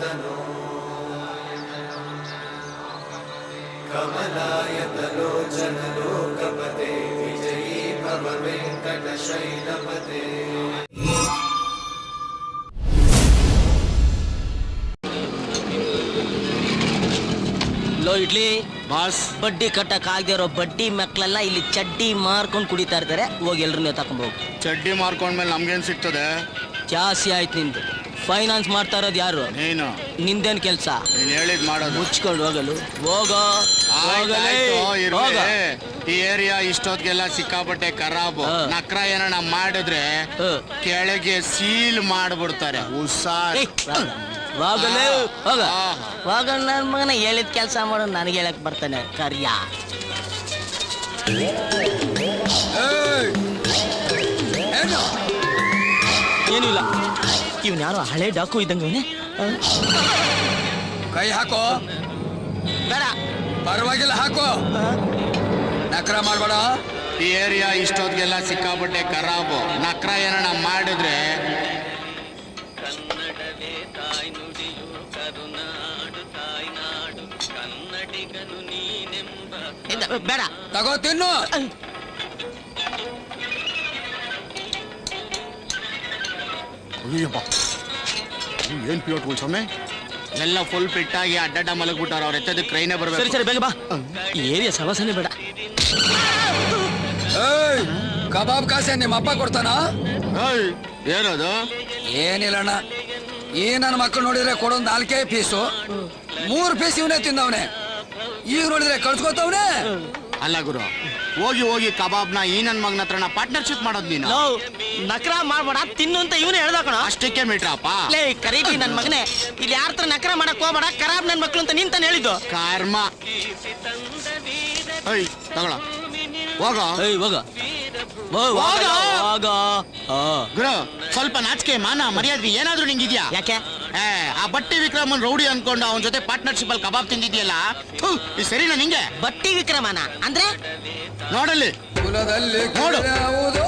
तनो कमलाय तलोचन लोकपते विजयी भव वेङ्कटशैलपते ಲೋ ಇಡ್ಲಿ ಬಾಸ್ ಬಡ್ಡಿ ಕಟ್ಟಕ್ ಆಗದೆ ಇರೋ ಬಡ್ಡಿ ಮಕ್ಕಳೆಲ್ಲ ಇಲ್ಲಿ ಚಡ್ಡಿ ಮಾರ್ಕೊಂಡು ಕುಡಿತಾ ಇರ್ತಾರೆ ಹೋಗಿ ಎಲ್ರನ್ನೂ ತಕೊಂಬೋಗು ಚಡ್ಡಿ ಮಾರ್ಕೊಂಡ್ಮೇಲೆ ನಮ್ಗೇನ್ ಸಿಗ್ತದೆ ಜಾಸ್ತಿ ಆಯ್ತು ನಿಂದು ಫೈನಾನ್ಸ್ ಮಾಡ್ತಾ ಇರೋದು ಯಾರು? ನೀನು. ನಿಂದೇನ್ ಕೆಲ್ಸ? ನೀನ್ ಹೇಳಿದ್ ಮಾಡೋದು. ಮುಚ್ಕೊಂಡು ಹೋಗಲು. ಹೋಗೋ. ಆಯ್ತ್ ಹೋಗಲೇ. ಆಯ್ತು, ಇರ್ಲಿ. ಹೋಗ. ಈ ಏರಿಯಾ ಇಷ್ಟೊತ್ತಿಗೆಲ್ಲ ಸಿಕ್ಕಾಪಟ್ಟೆ ಖರಾಬು. ಹಾ. ನಕ್ರ ಏನನ ಮಾಡಿದ್ರೆ ಹಾ. ಕೆಳಗೆ ಸೀಲ್ ಮಾಡ್ಬಿಡ್ತಾರೆ. ಹುಷಾರ್. ಏಯ್, ಹೋಗಲೇ ಹೋಗ ಆಹಾ. ಹೋಗ. ನನ್ ಮಗನ ಹೇಳಿದ ಕೆಲಸ ಮಾಡೋ ನನಗೆ ಹೇಳಕ್ ಬರ್ತಾನೆ. ಕರಿಯ. ಏನಿಲ್ಲ. ಇವ್ನು ಯಾರೋ ಹಳೆ ಡಾಕು ಇದ್ದಂಗೆ ಕೈ ಹಾಕೋ. ಬೇಡ. ಪರವಾಗಿಲ್ಲ ಹಾಕೋ. ನಕ್ರ ಮಾಡ್ಬೇಡ. ಈ ಏರಿಯಾ ಇಷ್ಟೊತ್ತಿಗೆಲ್ಲ ಸಿಕ್ಕಾಪಟ್ಟೆ ಖರಾಬು. ನಕ್ರ ಏನನ ಮಾಡಿದ್ರೆ? ಬೇಡ. ತಗೋ ತಿನ್ನು. ಏನ್ ಪ್ಯೂಟ್ ಸ್ವಾಮಿ? ಎಲ್ಲ ಫುಲ್ ಫಿಟ್ ಆಗಿ ಅಡ್ಡಡ್ಡ ಮಲಗ್ಬಿಟ್ಟಾರ ಅವ್ರ ಎತ್ತದ ಕ್ರೈನೇ ಸರಿ ಬರ್ಬೇಕು. ಸರಿ ಬೇಗ ಬಾ. ಏರಿಯಾ ಸವಾಸನೆ ಬೇಡ. ಏಯ್ ಕಬಾಬ್ ಕಾಸೆ ನಿಮ್ಮ ಅಪ್ಪ ಕೊಡ್ತಾನ? ಏಯ್, ಏನದು? ಏನಿಲ್ಲಣ್ಣ. ಈ ನನ್ನ ಮಕ್ಕಳು ನೋಡಿದ್ರೆ ಕೊಡೋದು ನಾಲ್ಕೇ ಪೀಸು. ಮೂರು ಪೀಸ್ ಇವನೇ ತಿಂದವನೆ. ಈಗ ನೋಡಿದ್ರೆ ಕಳ್ಸ್ಕೊತವ್ನೆ. ಅಲ್ಲ ಗುರು ಹೋಗಿ ಹೋಗಿ ಕಬಾಬ್ನ ಈ ನನ್ ಮಗನ ಹತ್ರ ಪಾರ್ಟ್ನರ್ಶಿಪ್ ಮಾಡೋದ್ ನೀನು. ಲೋ ನಕರ ಮಾಡ್ಬೇಡ ತಿನ್ನು ಅಂತ ಇವನು ಹೇಳ್ದ ಕಣ. ಅಷ್ಟಕ್ಕೆ ಮೀಟ್ರಪ್ಪ. ಲೇ ಕರೀತಿ ನನ್ ಮಗನೇ ಇಲ್ಲಿ ಯಾರ ಹತ್ರ ನಕರ ಮಾಡಕ್ ಹೋಗ್ಬೇಡ ಖರಾಬ್ ನನ್ ಮಕ್ಳು ಅಂತ ನಿಂತ ತಾನೇ ಹೇಳಿದ್ದು. ಕರ್ಮ. ಏಯ್ ತಗೊಳ ಹೋಗ. ಏಯ್ ಹೋಗ. ಹೋಗ. ಹೋಗ ಆ. ಗುರು ಸ್ವಲ್ಪ ನಾಚಿಕೆ ಮಾನ ಮರ್ಯಾದೆ ಏನಾದ್ರೂ ನಿಂಗಿದ್ಯಾ? ಯಾಕೆ? ಏ ಆ ಬಟ್ಟಿ ವಿಕ್ರಮನ್ ರೌಡಿ ಅನ್ಕೊಂಡು ಅವನ ಜೊತೆ ಪಾರ್ಟ್ನರ್ಶಿಪ್ ಅಲ್ಲಿ ಕಬಾಬ್ ತಿಂದಿದ್ಯಲ್ಲ? ಥು, ಇದು ಸರಿನಾ ನಿಂಗೆ? ಬಟ್ಟಿ ವಿಕ್ರಮನ? ಅಂದ್ರೆ? ನೋಡಲ್ಲಿ. ಕುಲದಲ್ಲಿ ನೋಡು. ಯಾವುದೋ?